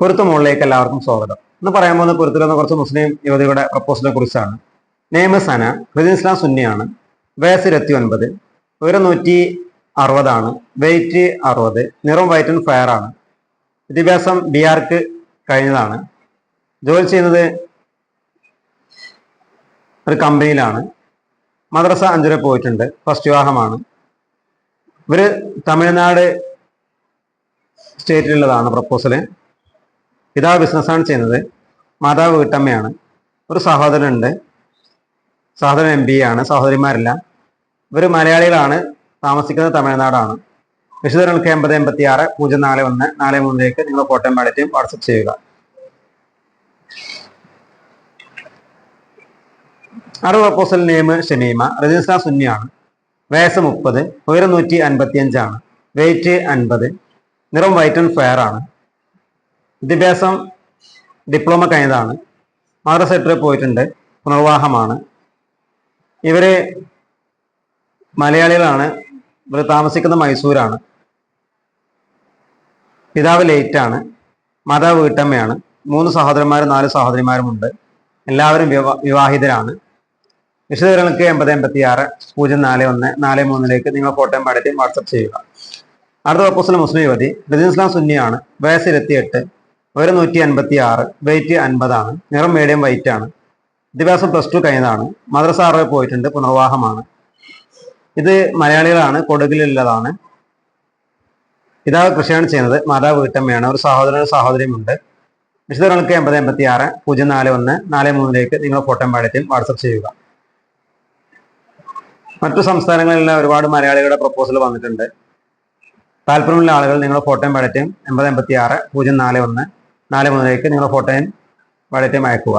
പൊരുത്ത മുകളിലേക്ക് എല്ലാവർക്കും സ്വാഗതം. ഇന്ന് പറയാൻ പോകുന്ന പൊരുത്തിലെന്ന കുറച്ച് മുസ്ലിം യുവതിയുടെ പ്രപ്പോസലിനെ കുറിച്ചാണ്. നെയ്മ് സന ഇസ്ലാം സുന്നിയാണ് വയസ്സ് ഇരുപത്തി ഒൻപത് ഉയരം നൂറ്റി അറുപതാണ് വെയിറ്റ് അറുപത് നിറം വൈറ്റ് ആൻഡ് ഫയർ ആണ്. വിദ്യാഭ്യാസം ബി ആർക്ക് കഴിഞ്ഞതാണ്. ജോലി ചെയ്യുന്നത് ഒരു കമ്പനിയിലാണ് മദ്രസ അഞ്ചുരെ പോയിട്ടുണ്ട് ഫസ്റ്റ് വിവാഹമാണ്. ഇവർ തമിഴ്നാട് സ്റ്റേറ്റിലുള്ളതാണ് പ്രപ്പോസൽ പിതാവ് ബിസിനസ്സാണ് ചെയ്യുന്നത്. മാതാവ് വീട്ടമ്മയാണ്. ഒരു സഹോദരനുണ്ട്. സഹോദരൻ എം ബി ആണ്. സഹോദരിമാരല്ല. ഇവർ മലയാളികളാണ്. താമസിക്കുന്നത് തമിഴ്നാടാണ്. വിശദങ്ങൾക്ക് എൺപത് എൺപത്തി ആറ് പൂജ്യം നാല് ഒന്ന് നാല് മൂന്നിലേക്ക് നിങ്ങൾ കോട്ടയം പാടറ്റും വാട്സപ്പ് ചെയ്യുക. ആറ് പ്രപ്പോസൽ നെയിം ഷമീമ റജിസ്ട്ര സുന്നിയാണ്. വയസ്സ് മുപ്പത് ഉയരം നൂറ്റി അൻപത്തി അഞ്ചാണ് വെയിറ്റ് അൻപത് നിറം വൈറ്റ് ആൻഡ് ഫെയർ ആണ്. വിദ്യാഭ്യാസം ഡിപ്ലോമ കഴിഞ്ഞതാണ്. മദ്രസ സെക്ടറിൽ പോയിട്ടുണ്ട്. പുനർവാഹമാണ് ഇവർ മലയാളികളാണ്. ഇവർ താമസിക്കുന്നത് മൈസൂരാണ്. പിതാവ് ലേറ്റാണ്. മാതാവ് വീട്ടമ്മയാണ്. മൂന്ന് സഹോദരന്മാരും നാല് സഹോദരിമാരുമുണ്ട്. എല്ലാവരും വിവാ- വിവാഹിതരാണ്. വിശദവിവരങ്ങൾക്ക് എൺപത് എൺപത്തി ആറ് പൂജ്യം നാല് ഒന്ന് നാല് മൂന്നിലേക്ക് നിങ്ങൾ ഫോട്ടോയും പാടറ്റും വാട്സപ്പ് ചെയ്യുക. അടുത്ത ഓപ്പോസിലെ മുസ്ലിം യുവതി റജീൻ ഇസ്ലാം സുന്നിയാണ് വയസ്സ് ഇരുപത്തിയെട്ട് ഉയരം നൂറ്റി അൻപത്തി ആറ് വെയിറ്റ് അൻപതാണ് നിറം മീഡിയം വൈറ്റ് ആണ്. വിദ്യാഭ്യാസം പ്ലസ് ടു കഴിഞ്ഞതാണ്. മദ്രസ പോയിട്ടുണ്ട് പുനർവാഹമാണ് ഇത് മലയാളികളാണ് കൊടുകിലുള്ളതാണ്. പിതാവ് കൃഷിയാണ് ചെയ്യുന്നത് മാതാവ് വീട്ടമ്മയാണ്. ഒരു സഹോദരനും സഹോദരിയുമുണ്ട്. വിശദങ്ങൾക്ക് എൺപത് എൺപത്തി ആറ് പൂജ്യം നാല് ഒന്ന് നാല് മൂന്നിലേക്ക് നിങ്ങൾ ഫോട്ടോ പാടറ്റും വാട്സപ്പ് ചെയ്യുക. മറ്റു സംസ്ഥാനങ്ങളിലെ ഒരുപാട് മലയാളികളുടെ പ്രപ്പോസൽ വന്നിട്ടുണ്ട്. താല്പര്യമുള്ള ആളുകൾ നിങ്ങൾ ഫോട്ടോയും പാടറ്റും എൺപത് എൺപത്തി ആറ് പൂജ്യം നാല് ഒന്ന് നാല് മുതലേക്ക് നിങ്ങളുടെ ഫോട്ടോയും വളരെ അയക്കുക.